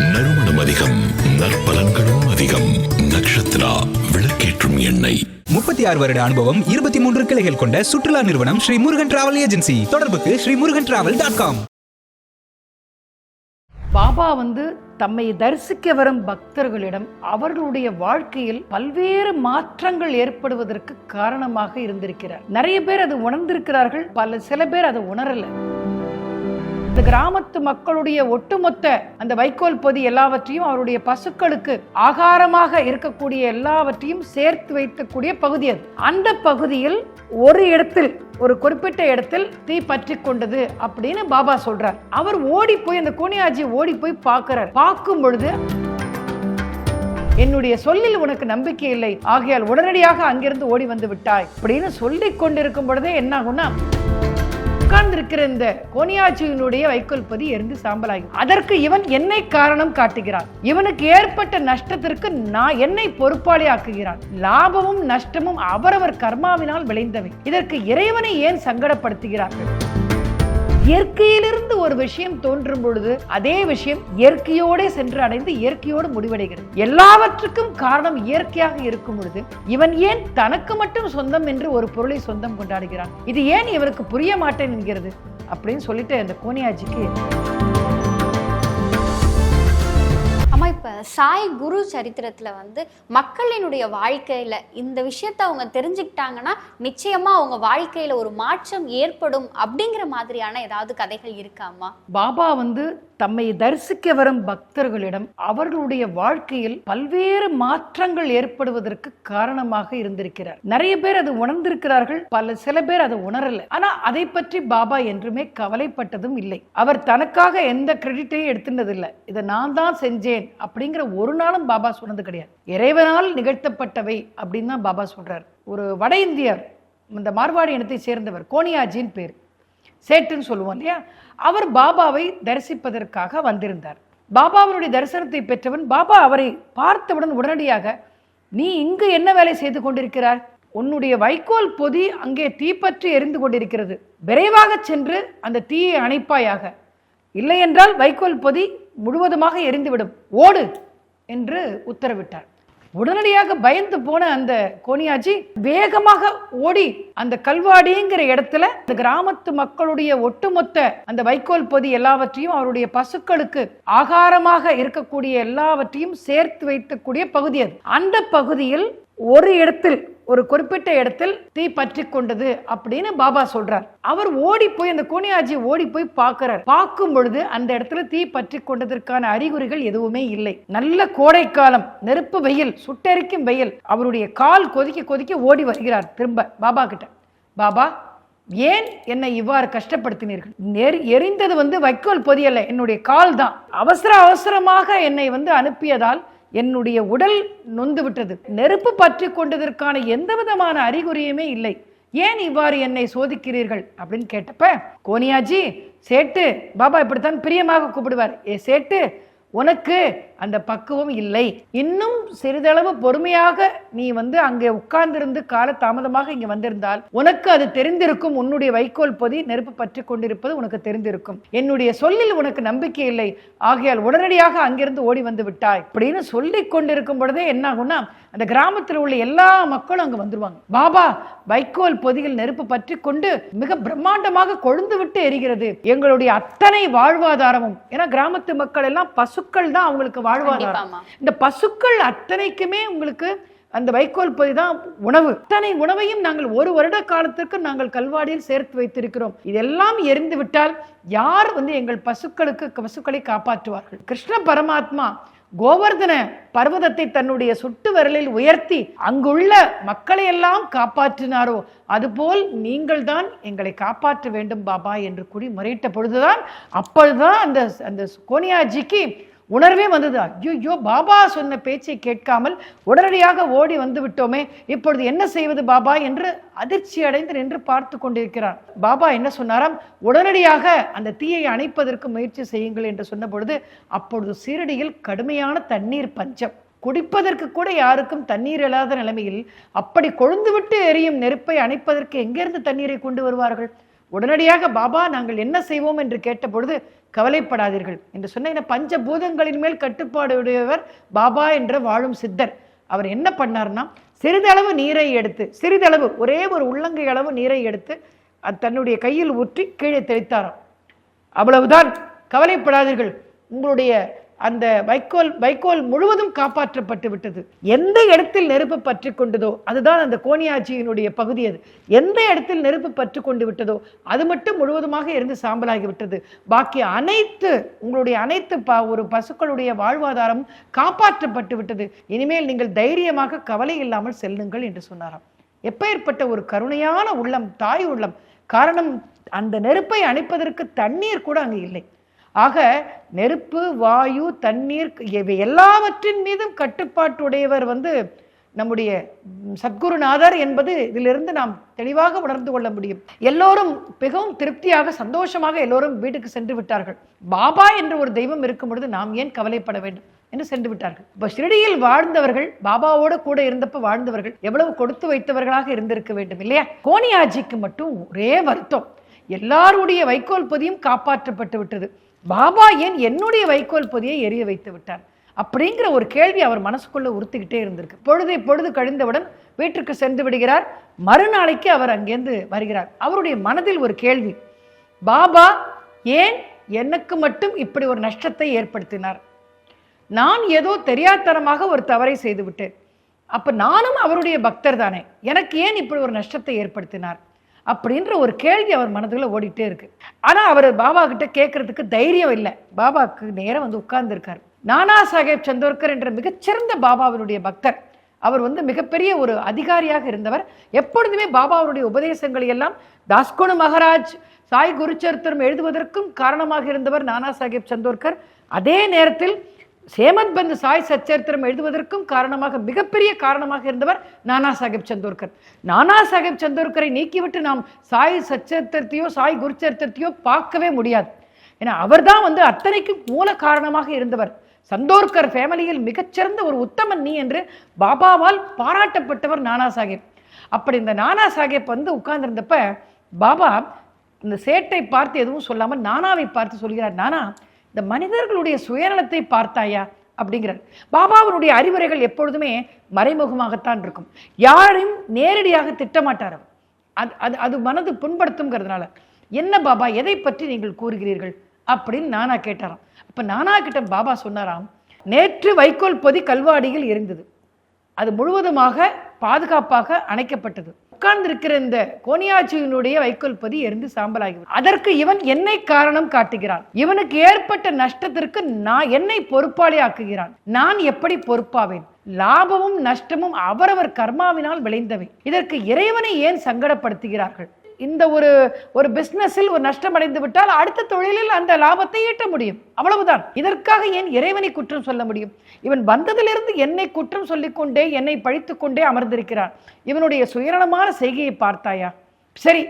நறுமணம் அதிகம் நற்பலன்களும் அதிகம். நக்ஷத்ரா விளக்கேற்றும் எண்ணெய். முப்பத்தி ஆறு வருட அனுபவம் இருபத்தி மூன்று கிளைகள் கொண்ட சுற்றுலா நிறுவனம் ஸ்ரீ முருகன் டிராவல் ஏஜென்சி. தொடர்புக்கு Sri Murugan travel dot com. Baba வந்து தம்மை தரிசிக்க வரும் பக்தர்களிடம் அவர்களுடைய வாழ்க்கையில் பல்வேறு மாற்றங்கள் ஏற்படுவதற்கு காரணமாக இருந்திருக்கிறார். நிறைய பேர் அது உணர்ந்திருக்கிறார்கள் பல சில பேர் அதை உணரல. இந்த கிராமத்து மக்களுடைய ஒட்டுமொத்த அந்த வைக்கோல் பொதி எல்லாவற்றையும் அவருடைய பசுக்களுக்கு ஆகாரமாக இருக்கக்கூடிய எல்லாவற்றையும் சேர்த்து வைக்கக்கூடிய பகுதி அது. அந்த பகுதியில் ஒரு இடத்தில் ஒரு குறிப்பிட்ட இடத்தில் தீ பற்றி கொண்டது அப்படின்னு பாபா சொல்றார். அவர் ஓடி போய் அந்த கோனியாஜி ஓடி போய் பார்க்கிறார். பார்க்கும் பொழுது என்னுடைய சொல்லில் உனக்கு நம்பிக்கை இல்லை. ஆகையால் உடனடியாக அங்கிருந்து ஓடி வந்து விட்டாய். அப்படின்னு சொல்லிக் கொண்டிருக்கும் பொழுதே என்ன ஆகும்னா உட்கார்ந்திருக்கிற இந்த கோனியாச்சியினுடைய வைக்கோல் பதி எரிந்து சாம்பலாகி அதற்கு இவன் என்னை காரணம் காட்டுகிறான். இவனுக்கு ஏற்பட்ட நஷ்டத்திற்கு நான் என்னை பொறுப்பாளி ஆக்குகிறான். லாபமும் நஷ்டமும் அவரவர் கர்மாவினால் விளைந்தவை. இதற்கு இறைவனை ஏன் சங்கடப்படுத்துகிறார்கள்? இயற்கையிலிருந்து ஒரு விஷயம் தோன்றும் பொழுது அதே விஷயம் இயற்கையோட சென்று அடைந்து இயற்கையோடு முடிவடைகிறது. எல்லாவற்றுக்கும் காரணம் இயற்கையாக இருக்கும் பொழுது இவன் ஏன் தனக்கு மட்டும் சொந்தம் என்று ஒரு பொருளை சொந்தம் கொண்டாடுகிறான்? இது ஏன் இவருக்கு புரிய மாட்டேன் என்கிறது? அப்படின்னு சொல்லிட்டு அந்த கோனியாஜிக்கு சாய் குரு சரித்திரத்தில் வந்து மக்களினுடைய வாழ்க்கையில் இந்த விஷயத்த அவங்க தெரிஞ்சுக்கிட்டாங்கன்னா நிச்சயமாக அவங்க வாழ்க்கையில் ஒரு மாற்றம் ஏற்படும் அப்படிங்கிற மாதிரியான ஏதாவது கதைகள் இருக்காமா பாபா வந்து தம்மை தரிசிக்க வரும் பக்தர்களிடம் அவர்களுடைய வாழ்க்கையில் பல்வேறு மாற்றங்கள் ஏற்படுவதற்கு காரணமாக இருந்திருக்கிறார். நிறைய பேர் அது உணர்ந்திருக்கிறார்கள் பல சில பேர் அதை உணரல. ஆனா அதை பற்றி பாபா என்றுமே கவலைப்பட்டதும் இல்லை. அவர் தனக்காக எந்த கிரெடிட்டையும் எடுத்துனதில்லை. இதை நான் தான் செஞ்சேன் அப்படிங்கிற ஒரு நாளும் பாபா சொன்னது கிடையாது. இறைவனால் நிகழ்த்தப்பட்டவை அப்படின்னு தான் பாபா சொல்றார். ஒரு வட இந்தியர் இந்த மார்வாடி இனத்தை சேர்ந்தவர் கோனியாஜின் பேர். சேட்டுன்னு சொல்லுவோம் இல்லையா? அவர் பாபாவை தரிசிப்பதற்காக வந்திருந்தார். பாபாவினுடைய தரிசனத்தை பெற்றவன் பாபா அவரை பார்த்தவுடன் உடனடியாக நீ இங்கு என்ன வேலை செய்து கொண்டிருக்கிறார் உன்னுடைய வைக்கோல் பொதி அங்கே தீப்பற்றி எரிந்து கொண்டிருக்கிறது. விரைவாக சென்று அந்த தீயை அணைப்பாயாக. இல்லையென்றால் வைக்கோல் பொதி முழுவதுமாக எரிந்துவிடும். ஓடு! என்று உத்தரவிட்டார். உடனடியாக பயந்து போன அந்த கோனியாஜி வேகமாக ஓடி அந்த கல்வாடிங்கிற இடத்துல அந்த கிராமத்து மக்களுடைய ஒட்டுமொத்த அந்த வைக்கோல் பொதி எல்லாவற்றையும் அவருடைய பசுக்களுக்கு ஆகாரமாக இருக்கக்கூடிய எல்லாவற்றையும் சேர்த்து வைக்கக்கூடிய பகுதி அது. அந்த பகுதியில் ஒரு இடத்தில் ஒரு குறிப்பிட்ட இடத்தில் தீ பற்றி கொண்டது அப்படின்னு பாபா சொல்றார். அவர் ஓடி போய் அந்த கோனியாஜி ஓடி போய் பார்க்கிறார். பார்க்கும் பொழுது அந்த இடத்துல தீ பற்றி கொண்டதற்கான அறிகுறிகள் எதுவுமே இல்லை. நல்ல கோடைக்காலம் நெருப்பு வெயில் சுட்டெரிக்கும் வெயில் அவருடைய கால் கொதிக்க கொதிக்க ஓடி வருகிறார் திரும்ப பாபா கிட்ட. பாபா ஏன் என்னை இவ்வாறு கஷ்டப்படுத்தினீர்கள்? நெறி எரிந்தது வந்து வைக்கோல் பொதியல்ல என்னுடைய கால் தான் அவசர அவசரமாக என்னை வந்து அனுப்பியதால் என்னுடைய உடல் நொந்து விட்டது நெருப்பு பற்றி கொண்டதற்கான எந்த விதமான அறிகுறியுமே இல்லை. ஏன் இவ்வாறு என்னை சோதிக்கிறீர்கள்? அப்படின்னு கேட்டப்ப கோனியாஜி சேட்டு பாபா இப்படித்தான் பிரியமாக கூப்பிடுவார். ஏ சேட்டு உனக்கு அந்த பக்குவம் இல்லை. இன்னும் சிறிதளவு பொறுமையாக நீ வந்து அங்கே உட்கார்ந்திருந்து கால தாமதமாக இங்கே வந்திருந்தால் உனக்கு அது தெரிந்திருக்கும். உன்னுடைய வைக்கோல் பொதி நெருப்பு பற்றி கொண்டிருப்பது உனக்கு தெரிந்திருக்கும். என்னுடைய சொல்லில் உனக்கு நம்பிக்கை இல்லை. ஆகையால் உடனடியாக அங்கிருந்து ஓடி வந்து விட்டாய். அப்படின்னு சொல்லி கொண்டிருக்கும் பொழுதே என்ன ஆகும்னா அந்த கிராமத்தில் உள்ள எல்லா மக்களும் அங்க வந்துருவாங்க. பாபா வைக்கோல் பொதியில் நெருப்பு பற்றி கொண்டு மிக பிரம்மாண்டமாக கொழுந்து விட்டு எரிகிறது. எங்களுடைய அத்தனை வாழ்வாதாரமும் ஏன்னா கிராமத்து மக்கள் எல்லாம் பசுக்கள் தான் அவங்களுக்கு வாழ்வாதாரம் இந்த பசுக்கள் அத்தனைக்குமே உங்களுக்கு அந்த வைக்கோல் பொதி தான் உணவு. அத்தனை உணவையும் நாங்கள் ஒரு வருட காலத்திற்கு நாங்கள் கல்வாடியில் சேர்த்து வைத்திருக்கிறோம். இதெல்லாம் எரிந்து விட்டால் யார் வந்து எங்கள் பசுக்களுக்கு பசுக்களை காப்பாற்றுவார்கள்? கிருஷ்ண பரமாத்மா கோவர்தன பர்வதத்தை தன்னுடைய சுட்டு விரலில் உயர்த்தி அங்குள்ள மக்களை எல்லாம் காப்பாற்றினாரோ அதுபோல் நீங்கள்தான் எங்களை காப்பாற்ற வேண்டும் பாபா என்று கூறி முறையிட்ட பொழுதுதான் அப்பொழுதுதான் அந்த அந்த கோனியாஜிக்கு உணர்வே வந்தது. ஐயோ பாபா சொன்ன பேச்சை கேட்காமல் உடனடியாக ஓடி வந்து விட்டோமே இப்பொழுது என்ன செய்வது பாபா என்று அதிர்ச்சி அடைந்து நின்று பார்த்து கொண்டிருக்கிறார். பாபா என்ன சொன்னாராம்? உடனடியாக அந்த தீயை அணைப்பதற்கு முயற்சி செய்யுங்கள் என்று சொன்ன பொழுது அப்பொழுது சீரடியில் கடுமையான தண்ணீர் பஞ்சம். குடிப்பதற்கு கூட யாருக்கும் தண்ணீர் இல்லாத நிலைமையில் அப்படி கொழுந்துவிட்டு எரியும் நெருப்பை அணைப்பதற்கு எங்கிருந்து தண்ணீரை கொண்டு வருவார்கள்? உடனடியாக பாபா நாங்கள் என்ன செய்வோம்? என்று கேட்ட பொழுது கவலைப்படாதீர்கள். என்று சொன்ன பஞ்சபூதங்களின் மேல் கட்டுப்பாடு உடையவர் பாபா என்ற வாழும் சித்தர். அவர் என்ன பண்ணார்னா சிறிதளவு நீரை எடுத்து சிறிதளவு ஒரே ஒரு உள்ளங்கை அளவு நீரை எடுத்து அது தன்னுடைய கையில் ஊற்றி கீழே தெளித்தாராம். அவ்வளவுதான். கவலைப்படாதீர்கள். உங்களுடைய அந்த வைக்கோல் வைக்கோல் முழுவதும் காப்பாற்றப்பட்டு விட்டது. எந்த இடத்தில் நெருப்பு பற்றி கொண்டதோ அதுதான் அந்த கோணியாட்சியினுடைய பகுதி அது. எந்த இடத்தில் நெருப்பு பற்றி கொண்டு விட்டதோ அது மட்டும் முழுவதுமாக இருந்து சாம்பலாகி விட்டது. பாக்கி அனைத்து உங்களுடைய அனைத்து ப ஒரு பசுக்களுடைய வாழ்வாதாரம் காப்பாற்றப்பட்டு விட்டது. இனிமேல் நீங்கள் தைரியமாக கவலை இல்லாமல் செல்லுங்கள் என்று சொன்னாராம். எப்பேற்பட்ட ஒரு கருணையான உள்ளம் தாய் உள்ளம். காரணம் அந்த நெருப்பை அணைப்பதற்கு தண்ணீர் கூட அங்கு இல்லை. ஆக நெருப்பு வாயு தண்ணீர் இவை எல்லாவற்றின் மீதும் கட்டுப்பாட்டுடையவர் வந்து நம்முடைய சத்குருநாதர் என்பது இதிலிருந்து நாம் தெளிவாக உணர்ந்து கொள்ள முடியும். எல்லோரும் மிகவும் திருப்தியாக சந்தோஷமாக எல்லோரும் வீட்டுக்கு சென்று விட்டார்கள். பாபா என்று ஒரு தெய்வம் இருக்கும் பொழுது நாம் ஏன் கவலைப்பட வேண்டும் என்று சென்று விட்டார்கள். இப்போ ஷிரடியில் வாழ்ந்தவர்கள் பாபாவோட கூட இருந்தப்ப வாழ்ந்தவர்கள் எவ்வளவு கொடுத்து வைத்தவர்களாக இருந்திருக்க வேண்டும் இல்லையா? கோனியாஜிக்கு மட்டும் ஒரே வருத்தம். எல்லாருடைய வைக்கோல் பதியும் காப்பாற்றப்பட்டு விட்டது. பாபா ஏன் என்னுடைய வைக்கோல் பொதியை எரிய வைத்து விட்டார்? அப்படிங்கிற ஒரு கேள்வி அவர் மனசுக்குள்ளே உறுத்திக்கிட்டே இருந்திருக்கு. பொழுதை பொழுது கழிந்தவுடன் வீட்டிற்கு சென்று விடுகிறார். மறுநாளைக்கு அவர் அங்கேருந்து வருகிறார். அவருடைய மனதில் ஒரு கேள்வி. பாபா ஏன் எனக்கு மட்டும் இப்படி ஒரு நஷ்டத்தை ஏற்படுத்தினார்? நான் ஏதோ தெரியாதனமாக ஒரு தவறை செய்து விட்டேன் நானும் அவருடைய பக்தர் தானே. எனக்கு ஏன் இப்படி ஒரு நஷ்டத்தை ஏற்படுத்தினார்? அப்படின்ற ஒரு கேள்வி அவர் மனதுக்குள்ளே ஓடிட்டே இருக்கு. ஆனால் அவர் பாபா கிட்ட கேட்கறதுக்கு தைரியம் இல்லை. பாபாவுக்கு நேரம் வந்து உட்கார்ந்துருக்கார். நானா சாஹேப் சந்தோர்கர் என்ற மிகச்சிறந்த பாபாவினுடைய பக்தர். அவர் வந்து மிகப்பெரிய ஒரு அதிகாரியாக இருந்தவர். எப்பொழுதுமே பாபா அவருடைய உபதேசங்களை எல்லாம் தாஸ்கோணு மகாராஜ் சாய் குருச்சரித்திரம் எழுதுவதற்கும் காரணமாக இருந்தவர் நானா சாஹேப் சந்தோர்கர். அதே நேரத்தில் சேமத் பந்து சாய் சச்சரித்திரம் எழுதுவதற்கும் காரணமாக மிகப்பெரிய காரணமாக இருந்தவர் நானா சாஹிப் சந்தோர்கர். நானா சாஹிப் சந்தோர்கரை நீக்கிவிட்டு நாம் சாய் சச்சரித்திரத்தையோ சாய் குருச்சரித்திரத்தையோ பார்க்கவே முடியாது. ஏன்னா அவர்தான் வந்து அத்தனைக்கும் மூல காரணமாக இருந்தவர். சந்தோர்கர் ஃபேமிலியில் மிகச்சிறந்த ஒரு உத்தமன் நீ என்று பாபாவால் பாராட்டப்பட்டவர் நானா சாஹேப். அப்படி இந்த நானா சாஹேப் வந்து உட்கார்ந்துருந்தப்ப பாபா இந்த சேட்டை பார்த்து எதுவும் சொல்லாமல் நானாவை பார்த்து சொல்கிறார். நானா இந்த மனிதர்களுடைய சுயநலத்தை பார்த்தாயா? அப்படிங்கிறார். பாபாவினுடைய அறிவுரைகள் எப்பொழுதுமே மறைமுகமாகத்தான் இருக்கும். யாரையும் நேரடியாக திட்டமாட்டார் அது அது அது மனது புண்படுத்துங்கிறதுனால என்ன பாபா எதை பற்றி நீங்கள் கூறுகிறீர்கள்? அப்படின்னு நானா கேட்டாராம். அப்போ நானா கிட்ட பாபா சொன்னாராம் நேற்று வைக்கோல் பொதி கல்வாடியில் இருந்தது அது முழுவதுமாக பாதுகாப்பாக அணைக்கப்பட்டது. உட்கார்ந்திருக்கிற இந்த கோனியாச்சியினுடைய வைக்கோல் பதி எரிந்து சாம்பலாகி அதற்கு இவன் என்னை காரணம் காட்டுகிறான். இவனுக்கு ஏற்பட்ட நஷ்டத்திற்கு நான் என்னை பொறுப்பாளி ஆக்குகிறான். நான் எப்படி பொறுப்பாவேன்? லாபமும் நஷ்டமும் அவரவர் கர்மாவினால் விளைந்தவை. இதற்கு இறைவனை ஏன் சங்கடப்படுத்துகிறார்கள்? இந்த ஒரு ஒரு பிஸ்னஸில் ஒரு நஷ்டம் அடைந்து விட்டால் அடுத்த தொழிலில் அந்த லாபத்தை ஈட்ட முடியும். அவ்வளவுதான். இதற்காக ஏன் இறைவனை குற்றம் சொல்ல முடியும்? இவன் வந்ததிலிருந்து என்னை குற்றம் சொல்லிக்கொண்டே என்னை பழித்துக்கொண்டே அமர்ந்திருக்கிறான். இவனுடைய சுயநலமான செய்கையை பார்த்தாயா? சரி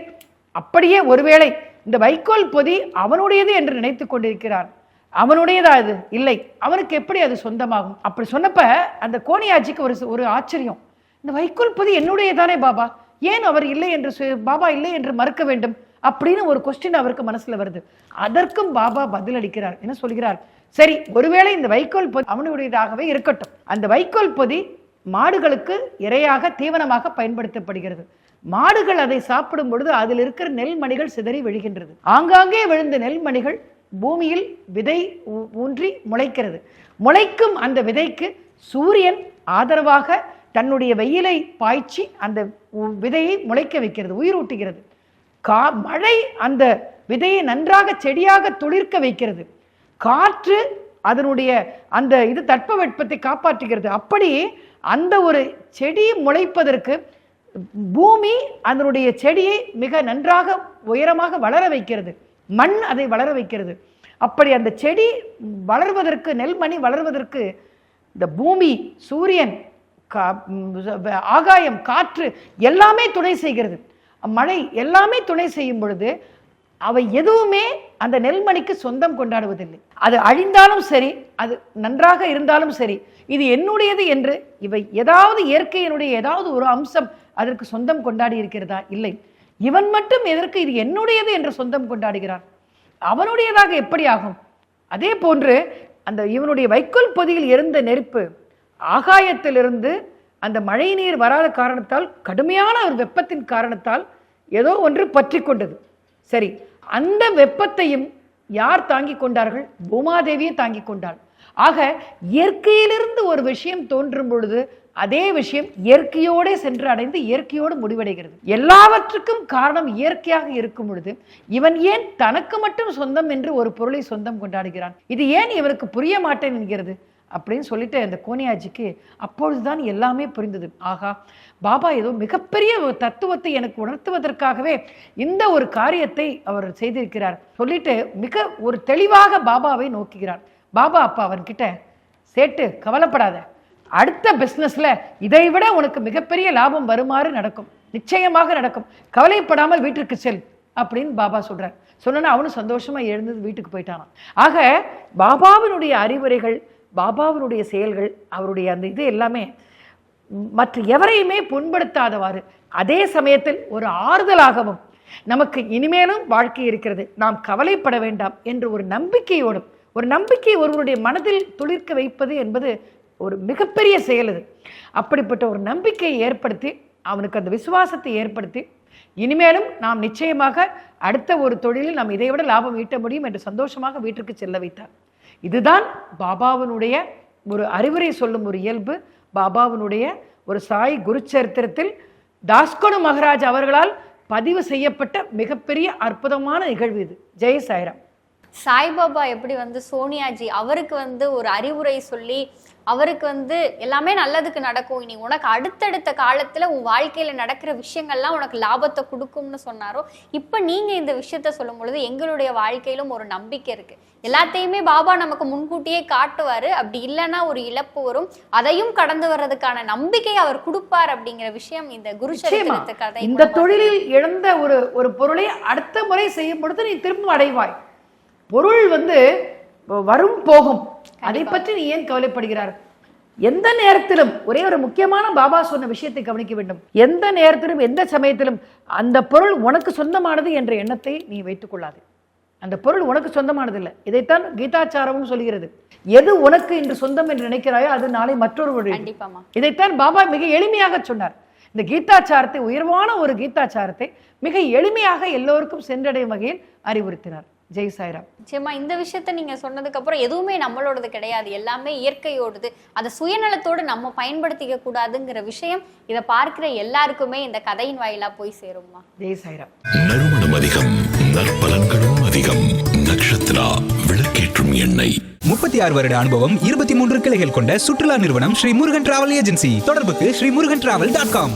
அப்படியே ஒருவேளை இந்த வைக்கோல் பொதி அவனுடையது என்று நினைத்து கொண்டிருக்கிறான். அவனுடையதா இது? இல்லை. அவனுக்கு எப்படி அது சொந்தமாகும்? அப்படி சொன்னப்ப அந்த கோணியாட்சிக்கு ஒரு ஒரு ஆச்சரியம். இந்த வைக்கோல் பொதி என்னுடையதானே பாபா? ஏன் அவர் இல்லை என்று பாபா இல்லை என்று மறுக்க வேண்டும் அப்படின்னு ஒரு கொஸ்டின் அவருக்கு மனசுல வருது. அதற்கும் பாபா பதில் அளிக்கிறார். என்ன சொல்கிறார்? சரி ஒருவேளை இந்த வைக்கோல் பொதி அவனுடையதாகவே இருக்கட்டும். அந்த வைக்கோல் பொதி மாடுகளுக்கு இரையாக தீவனமாக பயன்படுத்தப்படுகிறது. மாடுகள் அதை சாப்பிடும் பொழுது அதில் இருக்கிற நெல்மணிகள் சிதறி விழுகின்றது. ஆங்காங்கே விழுந்த நெல்மணிகள் பூமியில் விதை ஊ- ஊன்றி முளைக்கிறது. முளைக்கும் அந்த விதைக்கு சூரியன் ஆதரவாக தன்னுடைய வெயிலை பாய்ச்சி அந்த உ- விதையை முளைக்க வைக்கிறது உயிரூட்டுகிறது கா மழை அந்த விதையை நன்றாக செடியாக துளிர்க்க வைக்கிறது. காற்று அதனுடைய அந்த இது தட்பவெட்பத்தை காப்பாற்றுகிறது. அப்படி அந்த ஒரு செடி முளைப்பதற்கு பூமி அதனுடைய செடியை மிக நன்றாக உயரமாக வளர வைக்கிறது. மண் அதை வளர வைக்கிறது. அப்படி அந்த செடி வளர்வதற்கு நெல்மணி வளர்வதற்கு இந்த பூமி சூரியன் ஆகாயம் காற்று எல்லாமே துணை செய்கிறது. மழை எல்லாமே துணை செய்யும் பொழுது அவை எதுவுமே அந்த நெல்மணிக்கு சொந்தம் கொண்டாடுவதில்லை. அது அழிந்தாலும் சரி அது நன்றாக இருந்தாலும் சரி இது என்னுடையது என்று இவை ஏதாவது இயற்கையினுடைய ஏதாவது ஒரு அம்சம் அதற்கு சொந்தம் கொண்டாடி இருக்கிறதா? இல்லை. இவன் மட்டும் எதற்கு இது என்னுடையது என்று சொந்தம் கொண்டாடுகிறான்? அவனுடையதாக எப்படி ஆகும்? அதே போன்று அந்த இவனுடைய வைக்கோல் பொதியில் இருந்த நெருப்பு ஆகாயத்திலிருந்து அந்த மழை நீர் வராத காரணத்தால் கடுமையான ஒரு வெப்பத்தின் காரணத்தால் ஏதோ ஒன்று பற்றி கொண்டது. சரி அந்த வெப்பத்தையும் யார் தாங்கி கொண்டார்கள்? பூமாதேவியை தாங்கி கொண்டாள். ஆக இயற்கையிலிருந்து ஒரு விஷயம் தோன்றும் பொழுது அதே விஷயம் இயற்கையோடே சென்று அடைந்து இயற்கையோடு முடிவடைகிறது. எல்லாவற்றுக்கும் காரணம் இயற்கையாக இருக்கும் பொழுது இவன் ஏன் தனக்கு மட்டும் சொந்தம் என்று ஒரு பொருளை சொந்தம் கொண்டாடுகிறான்? இது ஏன் இவனுக்கு புரிய மாட்டேன் என்கிறது? அப்படின்னு சொல்லிட்டு அந்த கோனியாஜிக்கு அப்பொழுதுதான் எல்லாமே புரிந்தது. ஆகா பாபா ஏதோ மிகப்பெரிய தத்துவத்தை எனக்கு உணர்த்துவதற்காகவே இந்த ஒரு காரியத்தை அவர் செய்திருக்கிறார். சொல்லிட்டு மிக ஒரு தெளிவாக பாபாவை நோக்குகிறார். பாபா அப்பா அவன்கிட்ட சேட்டு கவலைப்படாத. அடுத்த பிஸ்னஸில் இதை விட உனக்கு மிகப்பெரிய லாபம் வருமாறு நடக்கும். நிச்சயமாக நடக்கும். கவலைப்படாமல் வீட்டிற்கு செல் அப்படின்னு பாபா சொல்கிறார் சொன்னா அவனும் சந்தோஷமாக எழுந்து வீட்டுக்கு போயிட்டானான் ஆக பாபாவினுடைய அறிவுரைகள் பாபாவினுடைய செயல்கள் அவருடைய அந்த இது எல்லாமே மற்ற எவரையுமே புண்படுத்தாதவாறு அதே சமயத்தில் ஒரு ஆறுதலாகவும் நமக்கு இனிமேலும் வாழ்க்கை இருக்கிறது. நாம் கவலைப்பட வேண்டாம் என்று ஒரு நம்பிக்கையோடும் ஒரு நம்பிக்கை ஒருவருடைய மனதில் துளிர்க்க வைப்பது என்பது ஒரு மிகப்பெரிய செயல் அது. அப்படிப்பட்ட ஒரு நம்பிக்கையை ஏற்படுத்தி அவனுக்கு அந்த விசுவாசத்தை ஏற்படுத்தி இனிமேலும் நாம் நிச்சயமாக அடுத்த ஒரு தொழிலில் நாம் இதைவிட லாபம் ஈட்ட முடியும் என்று சந்தோஷமாக வீட்டிற்கு செல்ல வைத்தார். இதுதான் பாபாவினுடைய ஒரு அறிவுரை சொல்லும் ஒரு இயல்பு பாபாவினுடைய ஒரு சாய் குருச்சரித்திரத்தில் தாஸ்கோனு மகராஜ் அவர்களால் பதிவு செய்யப்பட்ட மிகப்பெரிய அற்புதமான நிகழ்வு இது. ஜெய சாய்ராம். சாய்பாபா எப்படி வந்து சோனியாஜி அவருக்கு வந்து ஒரு அறிவுரை சொல்லி அவருக்கு வந்து எல்லாமே நல்லதுக்கு நடக்கும். இனி உனக்கு அடுத்தடுத்த காலத்துல உன் வாழ்க்கையில நடக்கிற விஷயங்கள்லாம் உனக்கு லாபத்தை கொடுக்கும்னு சொன்னாரோ இப்ப நீங்க இந்த விஷயத்த சொல்லும் பொழுது எங்களுடைய வாழ்க்கையிலும் ஒரு நம்பிக்கை இருக்கு. எல்லாத்தையுமே பாபா நமக்கு முன்கூட்டியே காட்டுவாரு. அப்படி இல்லைன்னா ஒரு இழப்பு வரும். அதையும் கடந்து வர்றதுக்கான நம்பிக்கையை அவர் கொடுப்பார் அப்படிங்கிற விஷயம் இந்த குரு இந்த தொழிலில் இழந்த ஒரு ஒரு பொருளை அடுத்த முறை செய்யும் பொழுது நீ திரும்ப அடைவாய். பொருள் வந்து வரும் போகும். அதை பற்றி நீ ஏன் கவலைப்படுகிறார்? எந்த நேரத்திலும் ஒரே ஒரு முக்கியமான பாபா சொன்ன விஷயத்தை கவனிக்க வேண்டும். எந்த நேரத்திலும் எந்த சமயத்திலும் அந்த பொருள் உனக்கு சொந்தமானது என்ற எண்ணத்தை நீ வைத்துக் கொள்ளாது. அந்த பொருள் உனக்கு சொந்தமானது இல்லை இதைத்தான் கீதாச்சாரமும் சொல்கிறது. எது உனக்கு இன்று சொந்தம் என்று நினைக்கிறாயோ அது நாளை கண்டிப்பாமா இதைத்தான் பாபா மிக எளிமையாக சொன்னார். இந்த கீதாச்சாரத்தை உயர்வான ஒரு கீதாச்சாரத்தை மிக எளிமையாக எல்லோருக்கும் சென்றடையும் வகையில் அறிவுறுத்தினார். ஜெய் சாய்ராம். நிச்சயமா இந்த விஷயத்த நீங்க சொன்னதுக்கு அப்புறம் எதுவுமே நம்மளோடது கிடையாது. எல்லாமே இயற்கையோடது. அதை சுயநலத்தோடு நம்ம பயன்படுத்திக்க கூடாதுங்கிற விஷயம் இதை பார்க்கிற எல்லாருக்குமே இந்த கதையின் வாயிலா போய் சேரும்மா. ஜெய் சாய்ராம். நறுமணம் அதிகம் நற்பலன்களும் அதிகம். நக்ஷத்ரா விளக்கேற்றும் எண்ணெய். முப்பத்தி ஆறு வருட அனுபவம் இருபத்தி மூன்று கிளைகள் கொண்ட சுற்றுலா நிறுவனம் ஸ்ரீ முருகன் டிராவல் ஏஜென்சி. தொடர்புக்கு Sri Murugan travel dot com.